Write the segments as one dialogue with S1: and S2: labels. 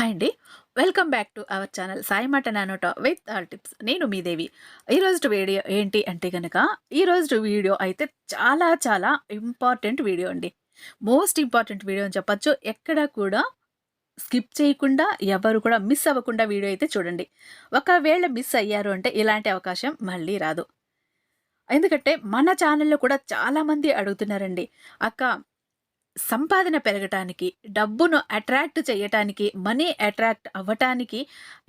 S1: Hi అండి. Welcome back to our channel Sai మాట నానోట విత్ ఆల్ టిప్స్ నేను మీ దేవి. ఈరోజు వీడియో ఏంటి అంటే కనుక ఈరోజు వీడియో అయితే చాలా చాలా ఇంపార్టెంట్ వీడియో అండి. మోస్ట్ ఇంపార్టెంట్ వీడియో అని చెప్పచ్చు. ఎక్కడ కూడా స్కిప్ చేయకుండా ఎవరు కూడా మిస్ అవ్వకుండా వీడియో అయితే చూడండి. ఒకవేళ మిస్ అయ్యారు అంటే ఇలాంటి అవకాశం మళ్ళీ రాదు. ఎందుకంటే మన ఛానల్లో కూడా చాలామంది అడుగుతున్నారండి. అక్క సంపాదన పెరగటానికి డబ్బును అట్రాక్ట్ చేయటానికి మనీ అట్రాక్ట్ అవ్వటానికి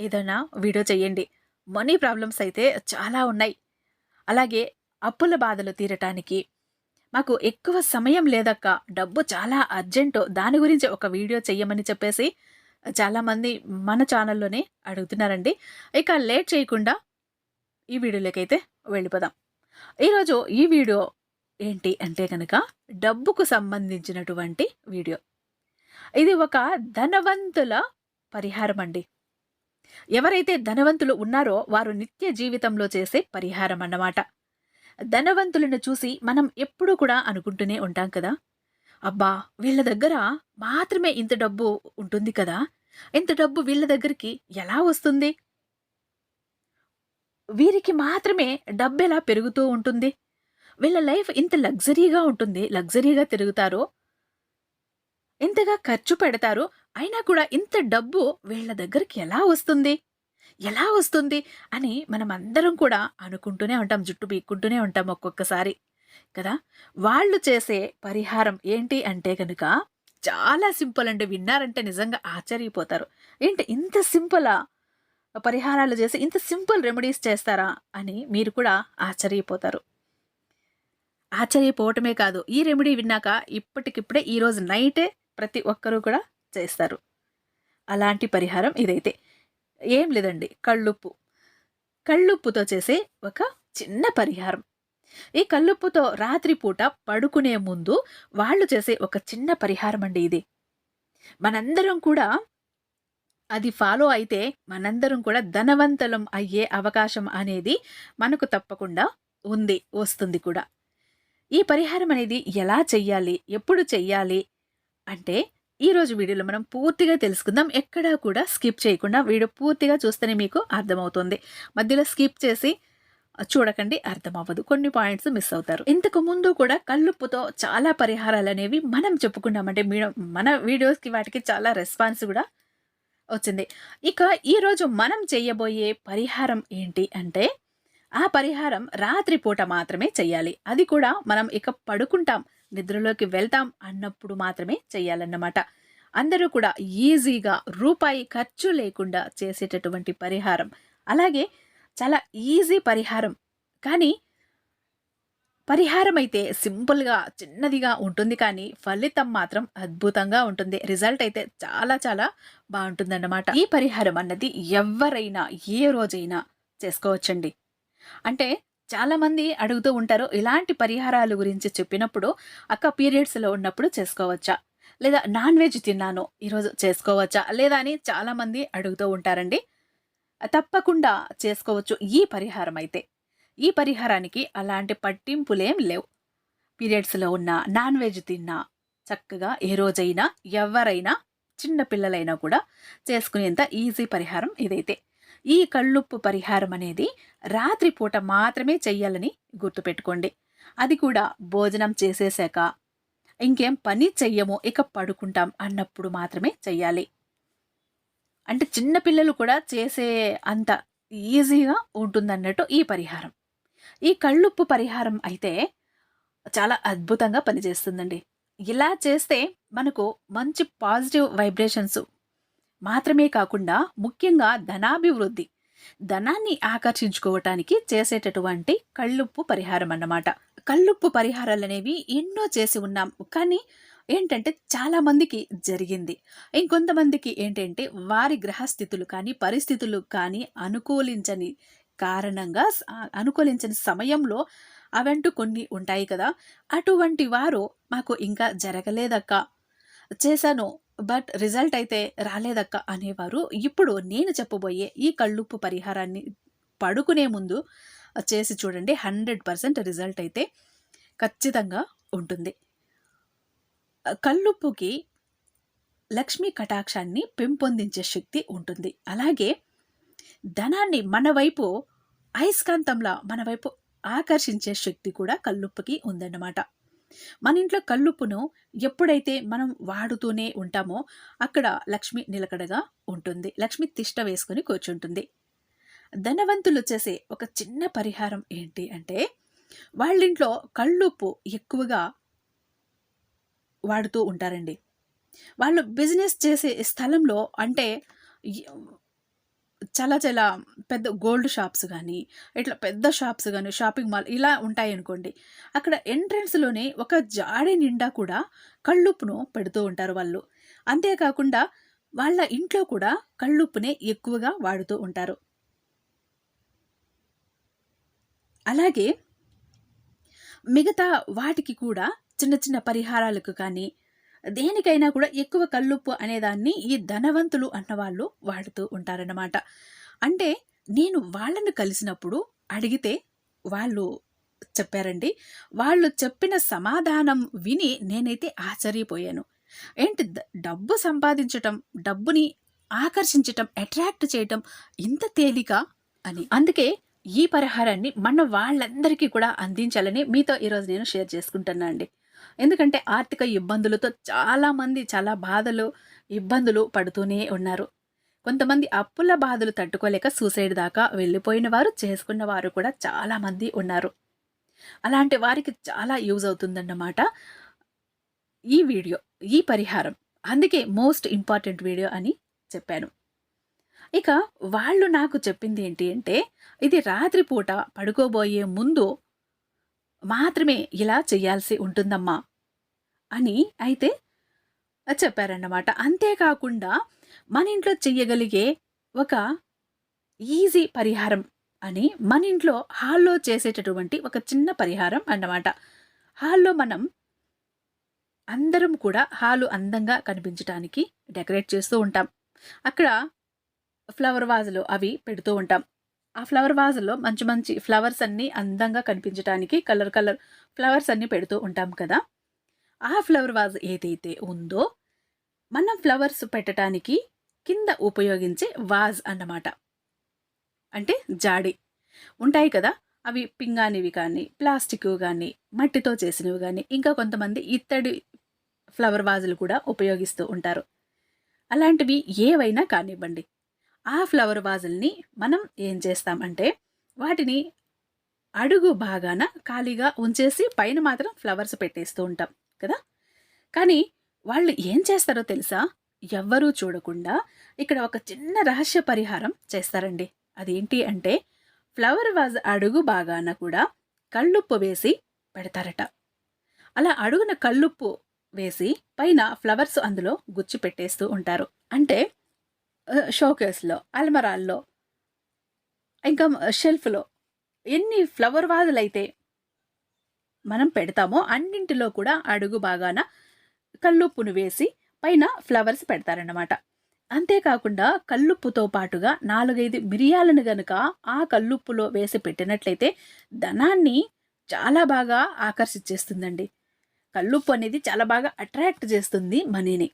S1: ఏదైనా వీడియో చేయండి మనీ ప్రాబ్లమ్స్ అయితే చాలా ఉన్నాయి. అలాగే అప్పుల బాధలు తీరటానికి మాకు ఎక్కువ సమయం లేదక్క. డబ్బు చాలా అర్జెంటు. దాని గురించి ఒక వీడియో చెయ్యమని చెప్పేసి చాలామంది మన ఛానల్లోనే అడుగుతున్నారండి. ఇక లేట్ చేయకుండా ఈ వీడియోలోకైతే వెళ్ళిపోదాం. ఈరోజు ఈ వీడియో ఏంటి అంటే కనుక డబ్బుకు సంబంధించినటువంటి వీడియో. ఇది ఒక ధనవంతుల పరిహారం అండి. ఎవరైతే ధనవంతులు ఉన్నారో వారు నిత్య జీవితంలో చేసే పరిహారం అన్నమాట. ధనవంతులను చూసి మనం ఎప్పుడూ కూడా అనుకుంటూనే ఉంటాం కదా. అబ్బా వీళ్ళ దగ్గర మాత్రమే ఇంత డబ్బు ఉంటుంది కదా. ఇంత డబ్బు వీళ్ళ దగ్గరికి ఎలా వస్తుంది? వీరికి మాత్రమే డబ్బు ఎలా పెరుగుతూ ఉంటుంది? వీళ్ళ లైఫ్ ఇంత లగ్జరీగా ఉంటుంది. లగ్జరీగా తిరుగుతారు ఇంతగా ఖర్చు పెడతారు అయినా కూడా ఇంత డబ్బు వీళ్ళ దగ్గరికి ఎలా వస్తుంది? ఎలా వస్తుంది? అని మనం అందరం కూడా అనుకుంటూనే ఉంటాం. జుట్టు పీక్కుంటూనే ఉంటాం ఒక్కొక్కసారి. కదా? వాళ్ళు చేసే పరిహారం ఏంటి అంటే కనుక చాలా సింపుల్ అండి. విన్నారంటే నిజంగా ఆశ్చర్యపోతారు. ఏంటి ఇంత సింపులా పరిహారాలు చేసి ఇంత సింపుల్ రెమెడీస్ చేస్తారా? అని మీరు కూడా ఆశ్చర్యపోతారు. ఆశ్చర్యపోవటమే కాదు. ఈ రెమెడీ విన్నాక ఇప్పటికిప్పుడే ఈరోజు నైటే ప్రతి ఒక్కరూ కూడా చేస్తారు. అలాంటి పరిహారం ఇదైతే. ఏం లేదండి. కళ్ళుప్పు. కళ్ళుప్పుతో చేసే ఒక చిన్న పరిహారం. ఈ కళ్ళుప్పుతో రాత్రిపూట పడుకునే ముందు వాళ్ళు చేసే ఒక చిన్న పరిహారం అండి ఇది. మనందరం కూడా అది ఫాలో అయితే మనందరం కూడా ధనవంతులం అయ్యే అవకాశం అనేది మనకు తప్పకుండా ఉంది వస్తుంది కూడా. ఈ పరిహారం అనేది ఎలా చెయ్యాలి? ఎప్పుడు చెయ్యాలి? అంటే ఈరోజు వీడియోలో మనం పూర్తిగా తెలుసుకుందాం. ఎక్కడా కూడా స్కిప్ చేయకుండా వీడియో పూర్తిగా చూస్తేనే మీకు అర్థమవుతుంది. మధ్యలో స్కిప్ చేసి చూడకండి అర్థమవ్వదు. కొన్ని పాయింట్స్ మిస్ అవుతారు. ఇంతకు ముందు కూడా కళ్ళుప్పుతో చాలా పరిహారాలు అనేవి మనం చెప్పుకున్నామంటే మన వీడియోస్కి వాటికి చాలా రెస్పాన్స్ కూడా వచ్చింది. ఇక ఈరోజు మనం చేయబోయే పరిహారం ఏంటి అంటే ఆ పరిహారం రాత్రిపూట మాత్రమే చెయ్యాలి. అది కూడా మనం ఇక పడుకుంటాం నిద్రలోకి వెళ్తాం అన్నప్పుడు మాత్రమే చెయ్యాలన్నమాట. అందరూ కూడా ఈజీగా రూపాయి ఖర్చు లేకుండా చేసేటటువంటి పరిహారం. అలాగే చాలా ఈజీ పరిహారం. కానీ పరిహారం అయితే సింపుల్గా చిన్నదిగా ఉంటుంది కానీ ఫలితం మాత్రం అద్భుతంగా ఉంటుంది. రిజల్ట్ అయితే చాలా చాలా బాగుంటుందన్నమాట. ఈ పరిహారం అన్నది ఎవరైనా ఏ రోజైనా చేసుకోవచ్చండి. అంటే చాలామంది అడుగుతూ ఉంటారు ఇలాంటి పరిహారాల గురించి చెప్పినప్పుడు అక్క పీరియడ్స్లో ఉన్నప్పుడు చేసుకోవచ్చా? లేదా నాన్ వెజ్ తిన్నాను ఈరోజు చేసుకోవచ్చా? లేదా అని చాలామంది అడుగుతూ ఉంటారండి. తప్పకుండా చేసుకోవచ్చు ఈ పరిహారం అయితే. ఈ పరిహారానికి అలాంటి పట్టింపులేం లేవు. పీరియడ్స్లో ఉన్న నాన్ వెజ్ తిన్నా చక్కగా ఏ రోజైనా ఎవరైనా చిన్న పిల్లలైనా కూడా చేసుకునేంత ఈజీ పరిహారం ఇదైతే. ఈ కళ్ళుప్పు పరిహారం అనేది రాత్రిపూట మాత్రమే చెయ్యాలని గుర్తుపెట్టుకోండి. అది కూడా భోజనం చేసేసాక ఇంకేం పని చెయ్యము ఇక పడుకుంటాం అన్నప్పుడు మాత్రమే చెయ్యాలి. అంటే చిన్నపిల్లలు కూడా చేసే అంత ఈజీగా ఉంటుందన్నట్టు ఈ పరిహారం. ఈ కళ్ళుప్పు పరిహారం అయితే చాలా అద్భుతంగా పనిచేస్తుందండి. ఇలా చేస్తే మనకు మంచి పాజిటివ్ వైబ్రేషన్స్ మాత్రమే కాకుండా ముఖ్యంగా ధనాభివృద్ధి. ధనాన్ని ఆకర్షించుకోవటానికి చేసేటటువంటి కళ్ళుప్పు పరిహారం అన్నమాట. కళ్ళుప్పు పరిహారాలు అనేవి ఎన్నో చేసి ఉన్నాం. కానీ ఏంటంటే చాలా మందికి జరిగింది. ఇంకొంతమందికి ఏంటంటే వారి గ్రహస్థితులు కానీ పరిస్థితులు కానీ అనుకూలించని కారణంగా అనుకూలించని సమయంలో అవంటూ కొన్ని ఉంటాయి కదా. అటువంటి వారు మాకు ఇంకా జరగలేదక్క. చేశాను. బట్ రిజల్ట్ అయితే రాలేదక్క అనేవారు. ఇప్పుడు నేను చెప్పబోయే ఈ కళ్ళుప్పు పరిహారాన్ని పడుకునే ముందు చేసి చూడండి. హండ్రెడ్ పర్సెంట్ రిజల్ట్ అయితే ఖచ్చితంగా ఉంటుంది. కళ్ళుప్పుకి లక్ష్మీ కటాక్షాన్ని పెంపొందించే శక్తి ఉంటుంది. అలాగే ధనాన్ని మన వైపు అయస్కాంతంలా మన వైపు ఆకర్షించే శక్తి కూడా కల్లుప్పుకి ఉందన్నమాట. మన ఇంట్లో కల్లుప్పును ఎప్పుడైతే మనం వాడుతూనే ఉంటామో అక్కడ లక్ష్మి నిలకడగా ఉంటుంది. లక్ష్మి తిష్ట వేసుకుని కూర్చుంటుంది. ధనవంతులు చేసే ఒక చిన్న పరిహారం ఏంటి అంటే వాళ్ళింట్లో కళ్ళుప్పు ఎక్కువగా వాడుతూ ఉంటారండి. వాళ్ళు బిజినెస్ చేసే స్థలంలో అంటే చాలా చాలా పెద్ద గోల్డ్ షాప్స్ కానీ ఇట్లా పెద్ద షాప్స్ కానీ షాపింగ్ మాల్ ఇలా ఉంటాయి అనుకోండి అక్కడ ఎంట్రన్స్లోనే ఒక జాడి నిండా కూడా కళ్ళుప్పును పెడుతూ ఉంటారు వాళ్ళు. అంతేకాకుండా వాళ్ళ ఇంట్లో కూడా కళ్ళుప్పునే ఎక్కువగా వాడుతూ ఉంటారు. అలాగే మిగతా వాటికి కూడా చిన్న చిన్న పరిహారాలకు కానీ దేనికైనా కూడా ఎక్కువ కల్లుప్పు అనేదాన్ని ఈ ధనవంతులు అన్నవాళ్ళు వాడుతూ ఉంటారన్నమాట. అంటే నేను వాళ్ళను కలిసినప్పుడు అడిగితే వాళ్ళు చెప్పారండి వాళ్ళు చెప్పిన సమాధానం విని నేనైతే ఆశ్చర్యపోయాను. ఏంటి డబ్బు సంపాదించటం డబ్బుని ఆకర్షించటం అట్రాక్ట్ చేయటం ఇంత తేలిక అని. అందుకే ఈ పరిహారాన్ని మన వాళ్ళందరికీ కూడా అందించాలని మీతో ఈరోజు నేను షేర్ చేసుకుంటున్నా అండి. ఎందుకంటే ఆర్థిక ఇబ్బందులతో చాలామంది చాలా బాధలు ఇబ్బందులు పడుతూనే ఉన్నారు. కొంతమంది అప్పుల బాధలు తట్టుకోలేక సూసైడ్ దాకా వెళ్ళిపోయిన వారు చేసుకున్న వారు కూడా చాలామంది ఉన్నారు. అలాంటి వారికి చాలా యూజ్ అవుతుందన్నమాట ఈ వీడియో ఈ పరిహారం. అందుకే మోస్ట్ ఇంపార్టెంట్ వీడియో అని చెప్పాను. ఇక వాళ్ళు నాకు చెప్పింది ఏంటి అంటే ఇది రాత్రిపూట పడుకోబోయే ముందు మాత్రమే ఇలా చేయాల్సి ఉంటుందమ్మా అని అయితే చెప్పారన్నమాట. అంతేకాకుండా మన ఇంట్లో చెయ్యగలిగే ఒక ఈజీ పరిహారం అని మన ఇంట్లో హాల్లో చేసేటటువంటి ఒక చిన్న పరిహారం అన్నమాట. హాల్లో మనం అందరం కూడా హాలు అందంగా కనిపించడానికి డెకరేట్ చేస్తూ ఉంటాం. అక్కడ ఫ్లవర్ వాజులు అవి పెడుతూ ఉంటాం. ఆ ఫ్లవర్ వాజ్లో మంచి మంచి ఫ్లవర్స్ అన్నీ అందంగా కనిపించడానికి కలర్ కలర్ ఫ్లవర్స్ అన్నీ పెడుతూ ఉంటాం కదా. ఆ ఫ్లవర్ వాజ్ ఏదైతే ఉందో మనం ఫ్లవర్స్ పెట్టడానికి కింద ఉపయోగించే వాజ్ అన్నమాట. అంటే జాడి. ఉంటాయి కదా అవి పింగానివి కానీ ప్లాస్టిక్ కానీ మట్టితో చేసినవి కానీ ఇంకా కొంతమంది ఇత్తడి ఫ్లవర్ వాజులు కూడా ఉపయోగిస్తూ ఉంటారు. అలాంటివి ఏవైనా కానివ్వండి. ఆ ఫ్లవర్ వాజుల్ని మనం ఏం చేస్తాం అంటే వాటిని అడుగు భాగాన ఖాళీగా ఉంచేసి పైన మాత్రం ఫ్లవర్స్ పెట్టేస్తూ ఉంటాం కదా? కానీ వాళ్ళు ఏం చేస్తారో తెలుసా? ఎవ్వరూ చూడకుండా ఇక్కడ ఒక చిన్న రహస్య పరిహారం చేస్తారండి. అదేంటి అంటే ఫ్లవర్ వాజ్ అడుగు భాగాన కూడా కళ్ళుప్పు వేసి పెడతారట. అలా అడుగున కళ్ళుప్పు వేసి పైన ఫ్లవర్స్ అందులో గుచ్చి పెట్టేస్తూ ఉంటారు. అంటే షోకేస్లో అల్మరాల్లో ఇంకా షెల్ఫ్లో ఎన్ని ఫ్లవర్ వాజులైతే మనం పెడతామో అన్నింటిలో కూడా అడుగు బాగాన కల్లుప్పును వేసి పైన ఫ్లవర్స్ పెడతారన్నమాట. అంతేకాకుండా కల్లుప్పుతో పాటుగా నాలుగైదు మిరియాలను గనుక ఆ కల్లుప్పులో వేసి పెట్టినట్లయితే ధనాన్ని చాలా బాగా ఆకర్షించేస్తుందండి. కల్లుప్పు అనేది చాలా బాగా అట్రాక్ట్ చేస్తుంది మనీని.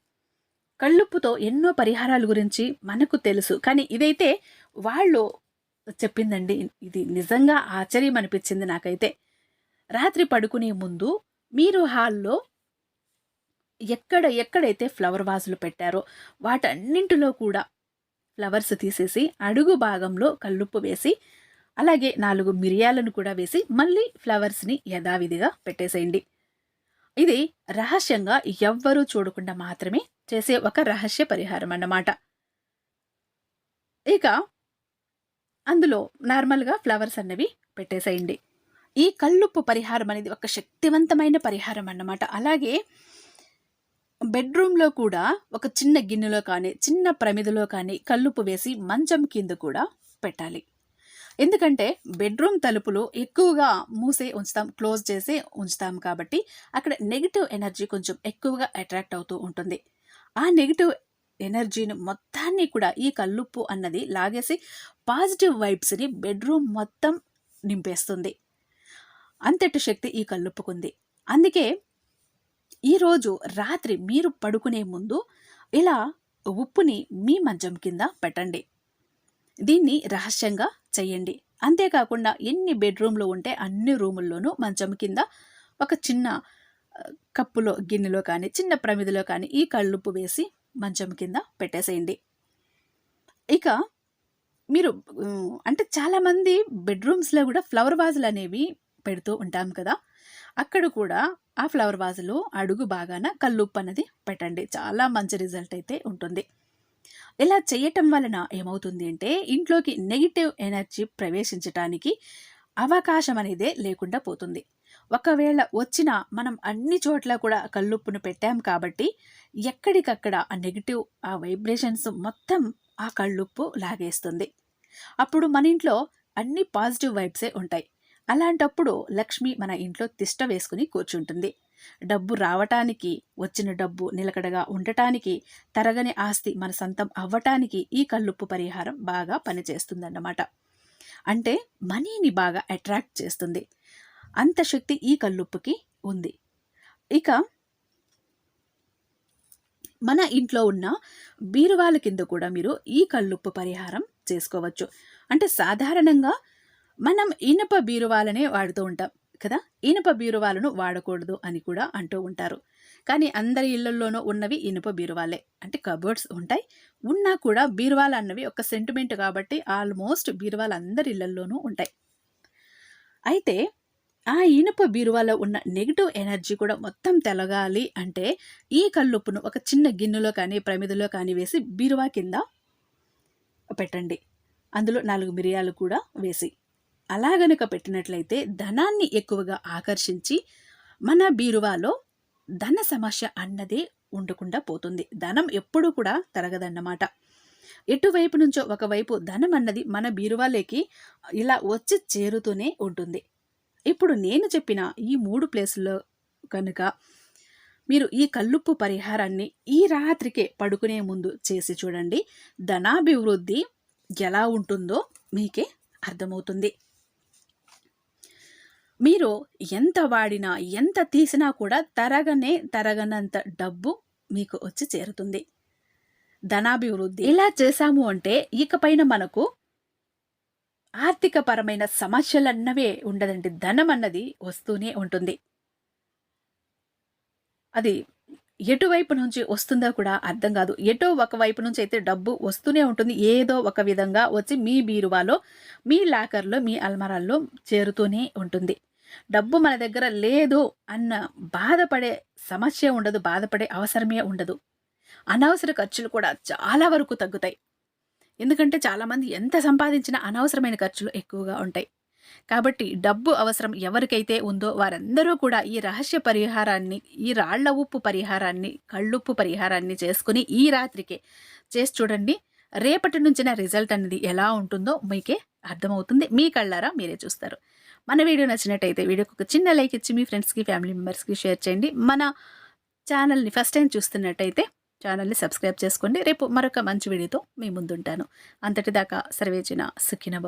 S1: కళ్ళుప్పుతో ఎన్నో పరిహారాల గురించి మనకు తెలుసు. కానీ ఇదైతే వాళ్ళు చెప్పిందండి. ఇది నిజంగా ఆశ్చర్యం అనిపించింది నాకైతే. రాత్రి పడుకునే ముందు మీరు హాల్లో ఎక్కడ ఎక్కడైతే ఫ్లవర్ వాజులు పెట్టారో వాటన్నింటిలో కూడా ఫ్లవర్స్ తీసేసి అడుగు భాగంలో కల్లుప్పు వేసి అలాగే నాలుగు మిరియాలను కూడా వేసి మళ్ళీ ఫ్లవర్స్ని యథావిధిగా పెట్టేసేయండి. ఇది రహస్యంగా ఎవ్వరూ చూడకుండా మాత్రమే చేసే ఒక రహస్య పరిహారం అన్నమాట. ఇక అందులో నార్మల్గా ఫ్లవర్స్ అన్నవి పెట్టేసేయండి. ఈ కల్లుప్పు పరిహారం అనేది ఒక శక్తివంతమైన పరిహారం అన్నమాట. అలాగే బెడ్రూమ్లో కూడా ఒక చిన్న గిన్నెలో కానీ చిన్న ప్రమిదలో కానీ కల్లుప్పు వేసి మంచం కింద కూడా పెట్టాలి. ఎందుకంటే బెడ్రూమ్ తలుపులు ఎక్కువగా మూసే ఉంచుతాం క్లోజ్ చేసి ఉంచుతాం కాబట్టి అక్కడ నెగిటివ్ ఎనర్జీ కొంచెం ఎక్కువగా అట్రాక్ట్ అవుతూ ఉంటుంది. ఆ నెగిటివ్ ఎనర్జీని మొత్తాన్ని కూడా ఈ కల్లుప్పు అన్నది లాగేసి పాజిటివ్ వైబ్స్ని బెడ్రూమ్ మొత్తం నింపేస్తుంది. అంతటి శక్తి ఈ కల్లుప్పుకుంది అందుకే ఈరోజు రాత్రి మీరు పడుకునే ముందు ఇలా ఉప్పుని మీ మంచం కింద పెట్టండి. దీన్ని రహస్యంగా చేయండి అంతేకాకుండా ఎన్ని బెడ్రూమ్లు ఉంటే అన్ని రూముల్లోనూ మంచం కింద ఒక చిన్న కప్పులో గిన్నెలో కానీ చిన్న ప్రమిదిలో కానీ ఈ కళ్ళుప్పు వేసి మంచం కింద పెట్టేసేయండి. ఇక మీరు అంటే చాలామంది బెడ్రూమ్స్లో కూడా ఫ్లవర్ వాజులు అనేవి పెడుతూ ఉంటాం కదా. అక్కడ కూడా ఆ ఫ్లవర్ వాజులో అడుగు బాగాన కల్లుప్పు అన్నది పెట్టండి. చాలా మంచి రిజల్ట్ అయితే ఉంటుంది. ఇలా చేయటం వలన ఏమవుతుంది అంటే ఇంట్లోకి నెగిటివ్ ఎనర్జీ ప్రవేశించటానికి అవకాశం అనేదే లేకుండా పోతుంది. ఒకవేళ వచ్చిన మనం అన్ని చోట్ల కూడా కల్లుప్పును పెట్టాం కాబట్టి ఎక్కడికక్కడ ఆ నెగిటివ్ ఆ వైబ్రేషన్స్ మొత్తం ఆ కళ్ళుప్పు లాగేస్తుంది. అప్పుడు మన ఇంట్లో అన్ని పాజిటివ్ వైబ్సే ఉంటాయి. అలాంటప్పుడు లక్ష్మి మన ఇంట్లో తిష్ట వేసుకుని కూర్చుంటుంది. డబ్బు రావటానికి వచ్చిన డబ్బు నిలకడగా ఉండటానికి తరగని ఆస్తి మన సొంతం అవ్వటానికి ఈ కల్లుప్పు పరిహారం బాగా పనిచేస్తుందన్నమాట. అంటే మనీని బాగా అట్రాక్ట్ చేస్తుంది. అంత శక్తి ఈ కల్లుప్పుకి ఉంది. ఇక మన ఇంట్లో ఉన్న బీరువాల కింద కూడా మీరు ఈ కల్లుప్పు పరిహారం చేసుకోవచ్చు. అంటే సాధారణంగా మనం ఇనుప బీరువాలనే వాడుతూ ఉంటాం కదా? ఇనుప బీరువాలను వాడకూడదు అని కూడా అంటూ ఉంటారు. కానీ అందరి ఇళ్ళలోనూ ఉన్నవి ఇనుప బీరువాలే. అంటే కబోర్డ్స్ ఉంటాయి. ఉన్నా కూడా బీరువాలు అన్నవి ఒక సెంటిమెంట్ కాబట్టి ఆల్మోస్ట్ బీరువాలు అందరి ఇళ్ళలోనూ ఉంటాయి. అయితే ఆ ఇనుప బీరువాలో ఉన్న నెగిటివ్ ఎనర్జీ కూడా మొత్తం తెలగాలి అంటే ఈ కల్లుప్పును ఒక చిన్న గిన్నెలో కానీ ప్రమిదలో కానీ వేసి బీరువా కింద పెట్టండి. అందులో నాలుగు మిరియాలు కూడా వేసి. అలా గనుక పెట్టినట్లయితే ధనాన్ని ఎక్కువగా ఆకర్షించి మన బీరువాలో ధన సమస్య అన్నదే ఉండకుండా పోతుంది. ధనం ఎప్పుడూ కూడా తరగదన్నమాట. ఎటువైపు నుంచో ఒకవైపు ధనం అన్నది మన బీరువాలేకి ఇలా వచ్చి చేరుతూనే ఉంటుంది. ఇప్పుడు నేను చెప్పిన ఈ మూడు ప్లేసుల్లో కనుక మీరు ఈ కల్లుప్పు పరిహారాన్ని ఈ రాత్రికే పడుకునే ముందు చేసి చూడండి. ధనాభివృద్ధి ఎలా ఉంటుందో మీకే అర్థమవుతుంది. మీరు ఎంత వాడినా ఎంత తీసినా కూడా తరగనే తరగనంత డబ్బు మీకు వచ్చి చేరుతుంది. ధనాభివృద్ధి ఇలా చేశాము అంటే ఇకపైన మనకు ఆర్థికపరమైన సమస్యలన్నవే ఉండదండి. ధనం అన్నది వస్తూనే ఉంటుంది. అది ఎటువైపు నుంచి వస్తుందో కూడా అర్థం కాదు. ఎటో ఒక వైపు నుంచి అయితే డబ్బు వస్తూనే ఉంటుంది. ఏదో ఒక విధంగా వచ్చి మీ బీరువాలో మీ లాకర్లో మీ అల్మరాల్లో చేరుతూనే ఉంటుంది. డబ్బు మన దగ్గర లేదు అన్న బాధపడే సమస్య ఉండదు బాధపడే అవసరమే ఉండదు. అనవసర ఖర్చులు కూడా చాలా వరకు తగ్గుతాయి. ఎందుకంటే చాలామంది ఎంత సంపాదించినా అనవసరమైన ఖర్చులు ఎక్కువగా ఉంటాయి. కాబట్టి డబ్బు అవసరం ఎవరికైతే ఉందో వారందరూ కూడా ఈ రహస్య పరిహారాన్ని ఈ రాళ్ళ ఉప్పు పరిహారాన్ని కళ్ళుప్పు పరిహారాన్ని చేసుకుని ఈ రాత్రికే చేసి చూడండి. రేపటి నుంచిన రిజల్ట్ అనేది ఎలా ఉంటుందో మీకే అర్థమవుతుంది. మీ కళ్ళారా మీరే చూస్తారు. మన వీడియో నచ్చినట్టయితే వీడియోకి ఒక చిన్న లైక్ ఇచ్చి మీ ఫ్రెండ్స్కి ఫ్యామిలీ మెంబర్స్కి షేర్ చేయండి. మన ఛానల్ని ఫస్ట్ టైం చూస్తున్నట్టయితే ఛానల్ని సబ్స్క్రైబ్ చేసుకోండి. రేపు మరొక మంచి వీడియోతో మీ ముందుంటాను. అంతటిదాకా సర్వేచిన సుఖినభ